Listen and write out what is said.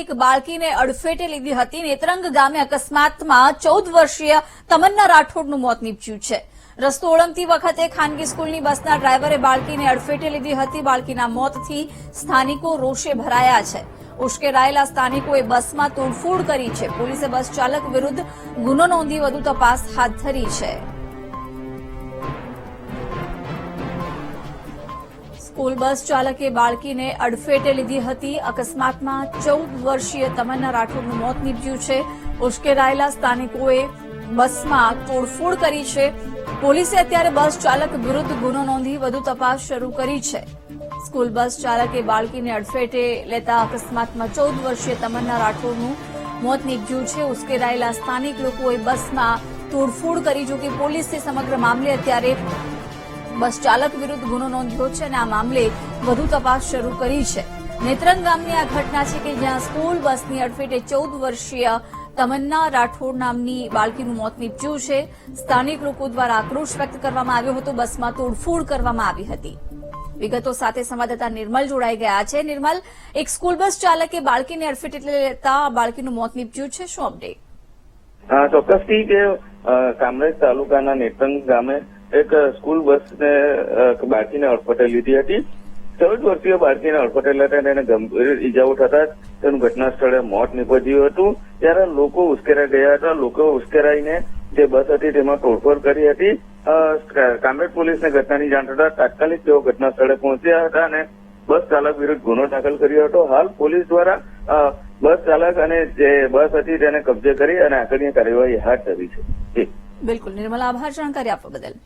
એક બાળકીને અડફેટે લીધી હતી નેત્રંગ ગામે અકસ્માતમાં ચૌદ વર્ષીય તમન્ના રાઠોડનું મોત નીપજ્યું છે. રસ્તો ઓળંગતી વખતે ખાનગી સ્કૂલની બસના ડ્રાઈવરે બાળકીને અડફેટે લીધી હતી. બાળકીના મોતથી સ્થાનિકો રોષે ભરાયા છે. ઉશ્કેરાયેલા સ્થાનિકોએ બસમાં તોડફોડ કરી છે. પોલીસે બસ ચાલક વિરુદ્ધ ગુનો નોંધી વધુ તપાસ હાથ ધરી છે. સ્કૂલ બસ ચાલકે બાળકીને અડફેટે લીધી હતી. અકસ્માતમાં ચૌદ વર્ષીય તમન્ના રાઠોડનું મોત નીપજ્યું છે. ઉશ્કેરાયેલા સ્થાનિકોએ બસમાં તોડફોડ કરી છે. પોલીસે અત્યારે બસ ચાલક વિરુદ્ધ ગુનો નોંધી વધુ તપાસ શરૂ કરી છે. સ્કૂલ બસ ચાલકે બાળકીને અડફેટે લેતા અકસ્માતમાં ચૌદ વર્ષીય તમન્ના રાઠોડનું મોત નીપજ્યું છે. ઉશ્કેરાયેલા સ્થાનિક લોકોએ બસમાં તોડફોડ કરી જો કે પોલીસે સમગ્ર મામલે અત્યારે બસ ચાલક વિરુદ્ધ ગુનો નોંધ્યો છે અને આ મામલે વધુ તપાસ શરૂ કરી છે. નેત્રંગ ગામની આ ઘટના છે કે જ્યાં સ્કૂલ બસની અડફેટે ચૌદ વર્ષીય તમન્ના રાઠોડ નામની બાળકીનું મોત નીપજ્યું છે. સ્થાનિક લોકો દ્વારા આક્રોશ વ્યક્ત કરવામાં આવ્યો હતો. બસમાં તોડફોડ કરવામાં આવી હતી. વિગતો સાથે સંવાદદાતા નિર્મલ જોડાઈ ગયા છે. નિર્મલ, એક સ્કૂલ બસ ચાલકે બાળકીને એટલે લેતા બાળકીનું મોત નીપજ્યું છે. શું અપડેટ? ચોક્કસથી કે કામરેજ તાલુકાના નેત્રંગ ગામે એક સ્કૂલ બસને બાળકીને અડફટે લીધી હતી. ચૌદ વર્ષીય બાળકીને અડફટે લેતા એને ગંભીર ઈજાઓ થતા તેનું ઘટના સ્થળે મોત નીપજ્યું હતું. ત્યારે લોકો ઉશ્કેરાઈ ગયા હતા. લોકો ઉશ્કેરાઈને જે બસ હતી તેમાં તોડફોડ કરી હતી. કામરેજ પોલીસને ઘટનાની જાણ થતા તાત્કાલિક તેઓ ઘટના સ્થળે પહોંચ્યા હતા અને બસ ચાલક વિરુદ્ધ ગુનો દાખલ કર્યો હતો. હાલ પોલીસ દ્વારા બસ ચાલક અને જે બસ હતી તેને કબજે કરી અને આગળની કાર્યવાહી હાથ ધરી છે. બિલકુલ. નિર્મલા, આભાર જાણકારી આપવા બદલ.